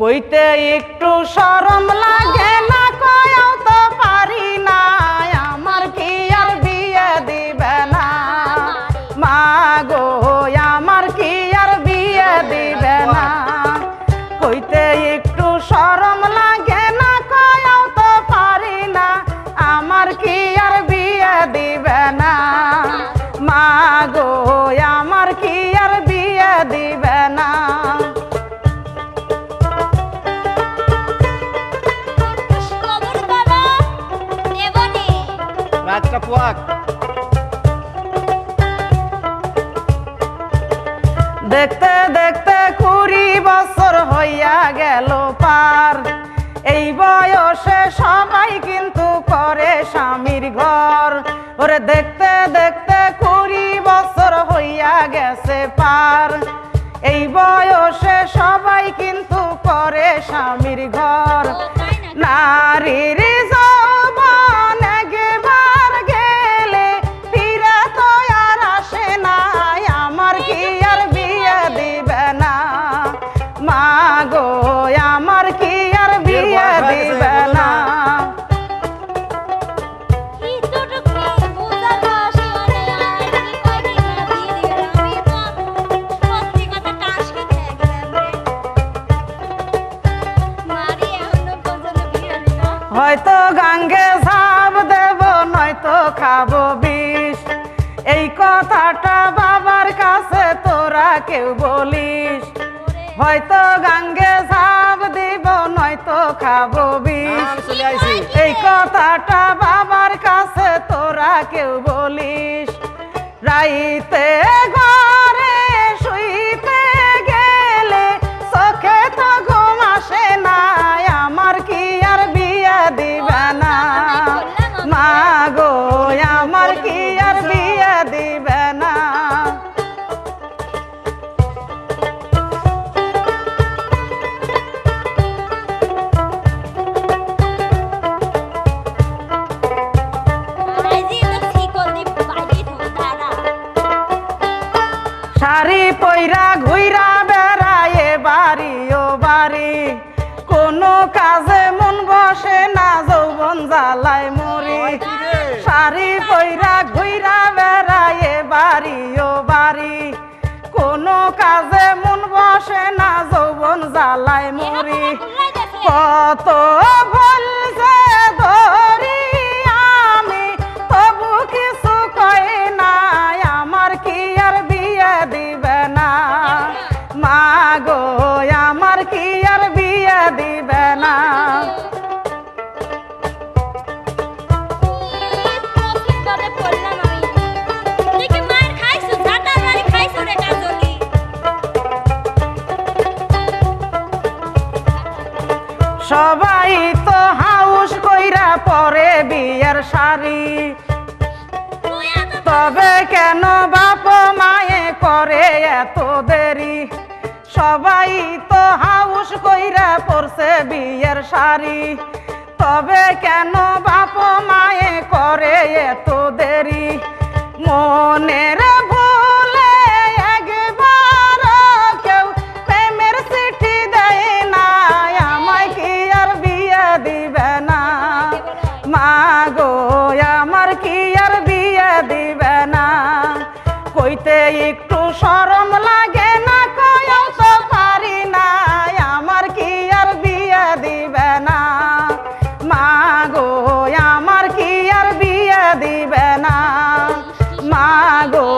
কইতে একটু শরম লাগে না কয়াও তো পারি না। আমার কি আর বিয়ে দিবে না? মা গো আমার কি আর বিয়ে দিবে না? কইতে একটু শরম লাগে না কয়াও তো পারি না। আমার কি আর বিয়ে দিবে না? মা গো আমার কি আর বিয়ে দিবে পোয়াক দেখতে দেখতে কুড়ি বছর হইয়া গেল পার। এই বয়সে সবাই কিন্তু করে স্বামীর ঘর। ওরে দেখতে দেখতে কুড়ি বছর হইয়া গেছে পার। এই বয়সে সবাই কিন্তু করে স্বামীর ঘর। নারীর না হয়তো গাঙ্গে ঝাঁপ দেব নয়তো খাব বিষ। এই কথাটা বাবার কাছে তোরা কেউ বলিস। হয়তো গাঙ্গে ঝাঁপ দিব নয়তো খাব বিষ। এই কথাটা বাবার কাছে তোরা কেউ বলিস। রাইতে ঘরে শাড়ি পইরা ঘুইরা বেড়ায় বাড়ি ও বাড়ি। কোনো কাজে মন বসে না যৌবন জ্বালায় মরি। শাড়ি পইরা ঘুইরা বেড়ায় বাড়ি ও বাড়ি। কোনো কাজে মন বসে না যৌবন জ্বালায় মরি। কত বলছে গো আমার কি আর বিয়ে দিবে না? সবাই তো হাউস কইরা পরে বিয়ের শাড়ি। তবে কেন সবাই তো হাউস কইরা পড়ছে বিয়ের শাড়ি। তবে কেন বাপ মায়ে করে এত দেরি? মনের ভুলে কেউ প্রেমের চিঠি দেয় না বিয়ে দিবে না? মা আমার বিয়ে দিবে না? একটু শরম লাগে মাগো